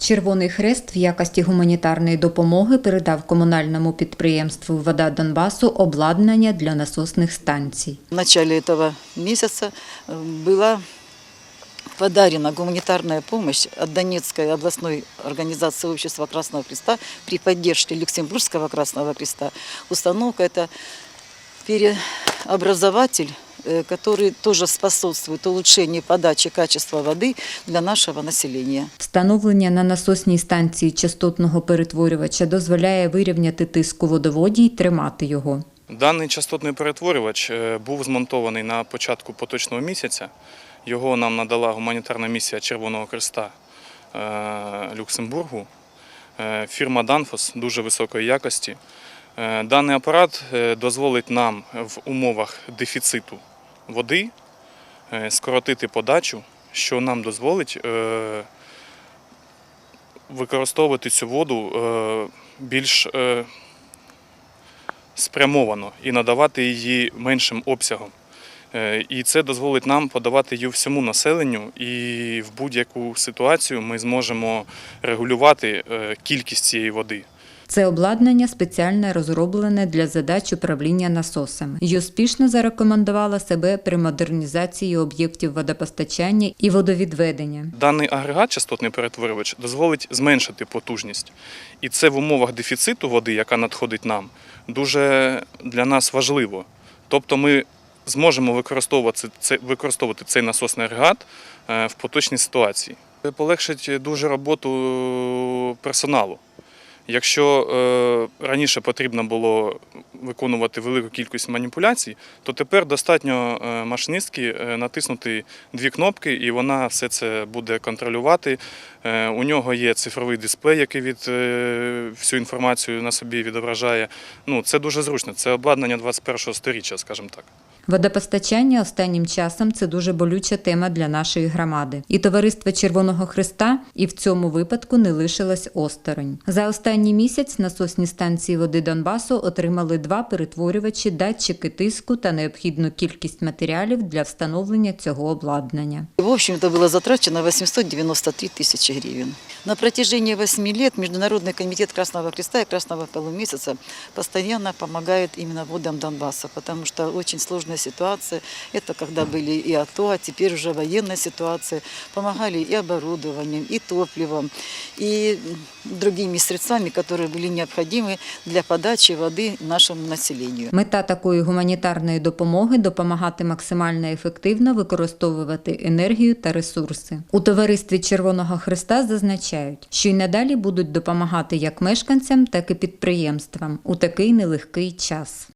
Червоний Хрест в якості гуманітарної допомоги передав комунальному підприємству Вода Донбасу обладнання для насосних станцій. В начале этого месяца э, была подарена гуманитарная помощь от Донецкой областной организации Общества Красного Креста при поддержке Люксембургского Красного Креста. Установка – это переобразователь, э, который тоже способствует улучшению подачи качества воды для нашего населения. Встановлення на насосній станції частотного перетворювача дозволяє вирівняти тиск у водоводі й тримати його. Даний частотний перетворювач е, був змонтований на початку поточного місяця. Його нам надала гуманітарна місія Червоного Креста е, Люксембургу. Е, Фірма Danfoss дуже високої якості. Е, Даний апарат е, дозволить нам в умовах дефіциту води е, скоротити подачу, що нам дозволить використовувати цю воду більш спрямовано і надавати її меншим обсягом. І це дозволить нам подавати її всьому населенню, і в будь-яку ситуацію ми зможемо регулювати кількість цієї води. Це обладнання спеціально розроблене для задач управління насосами і успішно зарекомендувало себе при модернізації об'єктів водопостачання і водовідведення. Даний агрегат, частотний перетворювач, дозволить зменшити потужність. І це в умовах дефіциту води, яка надходить нам, дуже для нас важливо. Тобто ми зможемо використовувати, це, використовувати цей насосний агрегат е, в поточній ситуації. Полегшить дуже роботу персоналу. Якщо е, раніше потрібно було виконувати велику кількість маніпуляцій, то тепер достатньо е, машиністки е, натиснути дві кнопки, і вона все це буде контролювати. У нього є цифровий дисплей, який від всю інформацію на собі відображає. Ну, це дуже зручно. Це обладнання 21-го сторіччя, скажімо так. Водопостачання останнім часом це дуже болюча тема для нашої громади. І товариство Червоного Христа і в цьому випадку не лишилось осторонь. За останній місяць насосні станції води Донбасу отримали два перетворювачі, датчики тиску та необхідну кількість матеріалів для встановлення цього обладнання. В общем-то, было затрачено 893 тысячи гривен. На протяжении 8 лет Международный комитет Красного Креста и Красного Полумесяца постоянно помогает именно водам Донбасса, потому что очень сложная ситуация. Это когда были и АТО, а теперь уже военная ситуация. Помогали и оборудованием, и топливом, и другими средствами, которые были необходимы для подачи воды нашему населению. Мета такої гуманітарної допомоги допомагати максимально ефективно використовувати енергію та ресурси. У товаристві Червоного Христа зазначають, що й надалі будуть допомагати як мешканцям, так і підприємствам у такий нелегкий час.